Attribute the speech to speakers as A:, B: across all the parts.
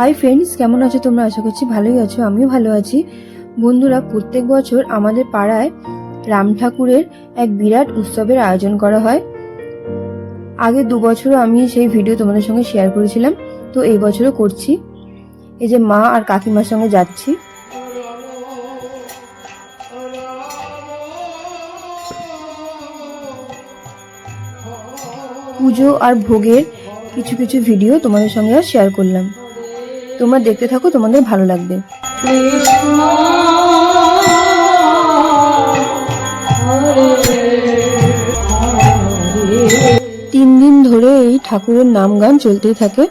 A: Hi friends কেমন আছো তোমরা? আশা করছি ভালোই আছো, আমিও ভালো আছি। বন্ধুরা, প্রত্যেক বছর আমাদের পাড়ায় রাম ঠাকুরের এক বিরাট উৎসবের আয়োজন করা হয়। আগে দু বছরও আমি সেই ভিডিও তোমাদের সঙ্গে শেয়ার করেছিলাম, তো এই বছরও করছি। এই যে মা আর কাকিমার সঙ্গে যাচ্ছি। পুজো আর ভোগের কিছু কিছু ভিডিও তোমাদের সঙ্গে শেয়ার করলাম। তোমরা দেখতে থাকো, তোমাদের ভালো লাগবে। তিন দিন ধরে এই ঠাকুরের নাম গান চলতেই থাকে।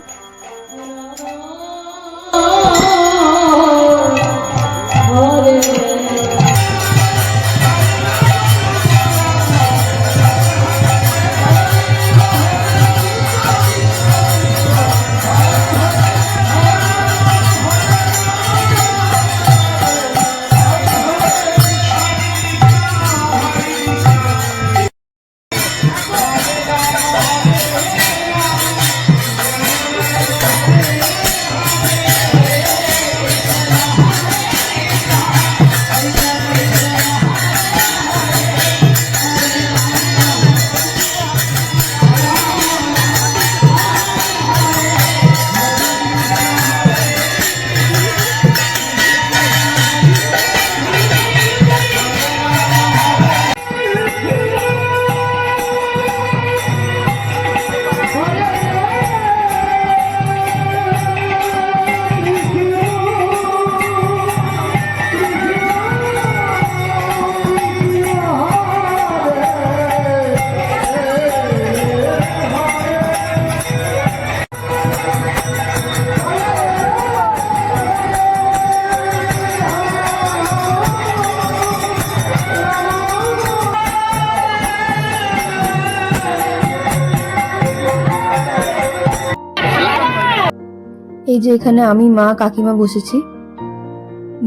A: এই যে এখানে আমি, মা, কাকিমা বসেছি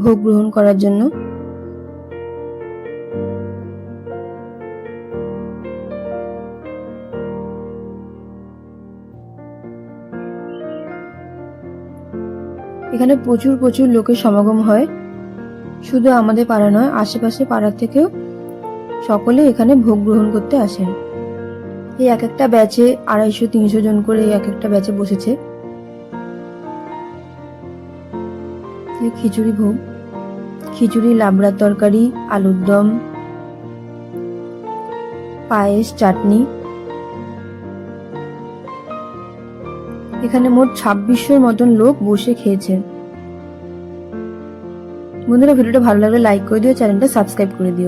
A: ভোগ গ্রহণ করার জন্য। এখানে প্রচুর প্রচুর লোকের সমাগম হয়। শুধু আমাদের পাড়া নয় আশেপাশে পাড়ার থেকেও সকলে এখানে ভোগ গ্রহণ করতে আসেন। এই এক একটা ব্যাচে আড়াইশো, তিনশো জন করে এক একটা ব্যাচে বসেছে। এই খিচুড়ি ভোগ, খিচুড়ি, লাবড়ার তরকারি, আলুর দম, পায়েস, চাটনি। এখানে মোট ছাব্বিশশোর মতন লোক বসে খেয়েছে। বন্ধুরা, ভিডিওটা ভালো লাগলে লাইক করে দিও, চ্যানেলটা সাবস্ক্রাইব করে দিও।